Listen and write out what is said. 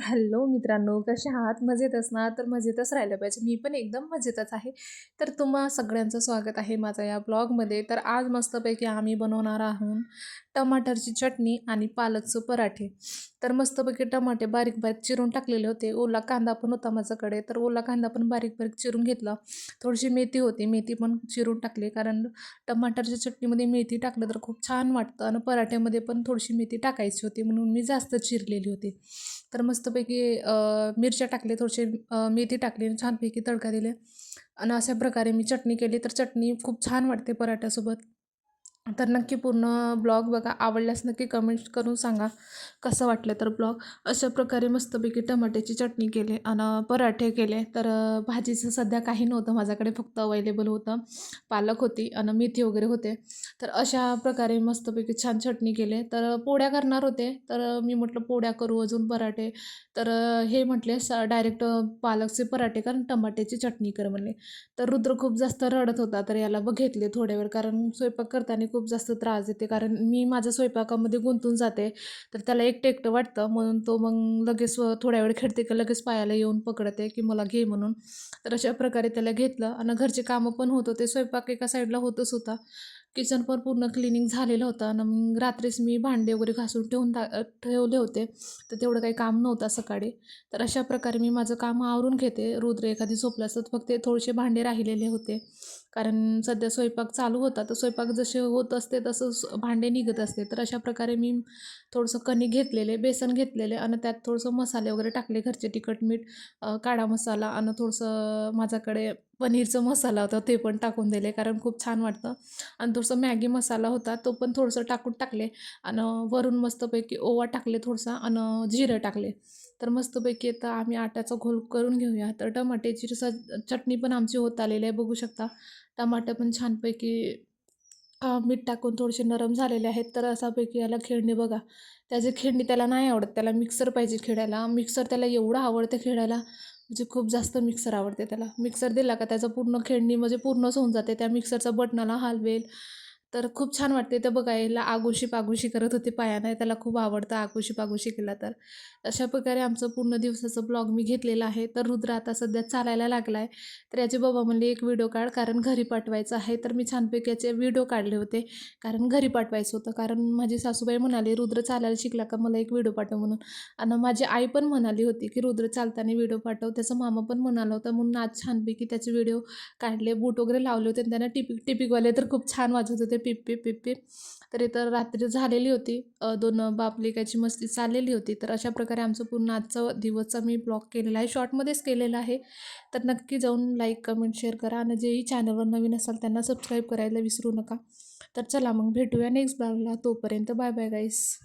Hello मित्रांनो कसे आहात? मजेत असणार तर मजेतच राहिलं पाहिजे. मी पण एकदम मजेतच आहे. तर तुम्हा सगळ्यांचं स्वागत आहे माझा या ब्लॉगमध्ये. तर आज मस्तपैकी आम्ही बनवणार आहोत टमाटरची चटणी आणि पालकचं पराठे. तर मस्तपैकी टमाटे बारीक बारीक चिरून टाकलेले होते. ओला कांदा पण होता माझ्याकडे. तर ओला कांदा पण बारीक बारीक चिरून घेतला. थोडीशी मेथी होती. मेथी पण चिरून टाकली. कारण टमाटरच्या चटणीमध्ये मेथी टाकलं तर खूप छान वाटतं. आणि पराठ्यामध्ये पण थोडीशी मेथी टाकायची होती. म्हणून मी जास्त चिरलेली होती. तर मस्तपैकी मिरच्या टाकले थोडेसे मेथी टाकली आणि छानपैकी तडका दिले. आणि अशा प्रकारे मी चटणी केली. तर चटणी खूप छान वाटते पराठ्यासोबत. तर नक्की पूर्ण ब्लॉग बघा. आवडल्यास नक्की कमेंट करून सांगा कसं वाटलं तर ब्लॉग. अशा प्रकारे मस्तपैकी टमाट्याची चटणी केली आणि पराठे केले. तर भाजीचं सध्या काही नव्हतं. माझ्याकडे फक्त अवेलेबल होतं पालक होती आणि मेथी वगैरे होते. तर अशा प्रकारे मस्तपैकी छान चटणी केले. तर पोळ्या करणार होते. तर मी म्हटलं पोळ्या करू अजून पराठे. तर हे म्हटले स डायरेक्ट पालकचे पराठे कारण टमाट्याची चटणी कर म्हणले. तर रुद्र खूप जास्त रडत होता. तर याला बघितले थोड्या वेळ. कारण स्वयंपाक करताना खूप जास्त त्रास देते. कारण मी माझ्या स्वयंपाकामध्ये गुंतून जाते. तर त्याला एक एकटं वाटतं. म्हणून तो मग लगेच थोड्या वेळ खेळते की लगेच पायाला येऊन पकडते की मला घे म्हणून. तर अशा प्रकारे त्याला घेतलं. आणि घरचे कामं पण होत होते. स्वयंपाक एका साईडला होतच होता. किचन पण पूर्ण क्लिनिंग झालेलं होतं. आणि मग रात्रीच मी भांडे वगैरे घासून ठेवून टा ठेवले होते. तर तेवढं काही काम नव्हतं सकाळी. तर अशा प्रकारे मी माझं काम आवरून घेते. रुद्र एखादी झोपलं असतं फक्त थोडेसे भांडे राहिलेले होते. कारण सध्या स्वयंपाक चालू होता तर स्वयंपाक जसे होत असते तसं भांडे निघत असते. तर अशा प्रकारे मी थोडंसं कणिक घेतलेले बेसन घेतलेले आणि त्यात थोडंसं मसाले वगैरे टाकले घरचे तिखट मीठ काळा मसाला आणि थोडंसं माझ्याकडे पनीरचं मसाला होता ते पण टाकून दिले कारण खूप छान वाटतं. आणि थोडंसं मॅगी मसाला होता तो पण थोडंसं टाकून टाकले आणि वरून मस्तपैकी ओवा टाकले थोडंसं आणि जिरं टाकले. तर मस्तपैकी आता आम्ही आट्याचा घोल करून घेऊया. तर टमाट्याची स चटणी पण आमची होत आलेली आहे बघू शकता. टमाटर पण छानपैकी मीठ टाकून थोडेसे नरम झालेले आहेत. तर असापैकी याला खेळणी बघा. त्याची खेळणी त्याला नाही आवडत. त्याला मिक्सर पाहिजे खेळायला. मिक्सर त्याला एवढं आवडते खेळायला. म्हणजे खूप जास्त मिक्सर आवडते त्याला. मिक्सर दिला का त्याचं पूर्ण खेळणी म्हणजे पूर्णच होऊन जाते. त्या मिक्सरचा बटनाला हलवेल. तर खूप छान वाटते तर बघायला आगोशी पागोशी करत होते पायाने त्याला खूप आवडतं आगोशी पागोशी केला तर. अशा प्रकारे आमचं पूर्ण दिवसाचं ब्लॉग मी घेतलेला आहे. तर रुद्र आता सध्या चालायला लागला आहे तर याचे बाबा म्हणले एक व्हिडिओ काढ कारण घरी पाठवायचं आहे. तर मी छानपैकी याचे व्हिडिओ काढले होते कारण घरी पाठवायचं होतं. कारण माझी सासूबाई म्हणाली रुद्र चालायला शिकला का मला एक व्हिडिओ पाठव म्हणून? आणि माझी आई पण म्हणाली होती की रुद्र चालताना व्हिडिओ पाठव. त्याचा मामा पण म्हणाला होता म्हणून आज छानपैकी त्याचे व्हिडिओ काढले बूट वगैरे लावले होते आणि त्यांना टिपिक टिपिकवाले तर खूप छान वाजत होते. पिप पिप पिप पिप. तर इथं रात्री झालेली होती. दोन बापलेकाची मस्ती चाललेली होती. तर अशा प्रकारे आमचं पूर्ण आजचा दिवसचा मी ब्लॉग केलेला आहे. शॉर्टमध्येच केलेला आहे. तर नक्की जाऊन लाईक कमेंट शेअर करा आणि जेही चॅनलवर नवीन असाल त्यांना सबस्क्राईब करायला विसरू नका. तर चला मग भेटूया नेक्स्ट ब्लॉगला. तोपर्यंत बाय बाय गाईस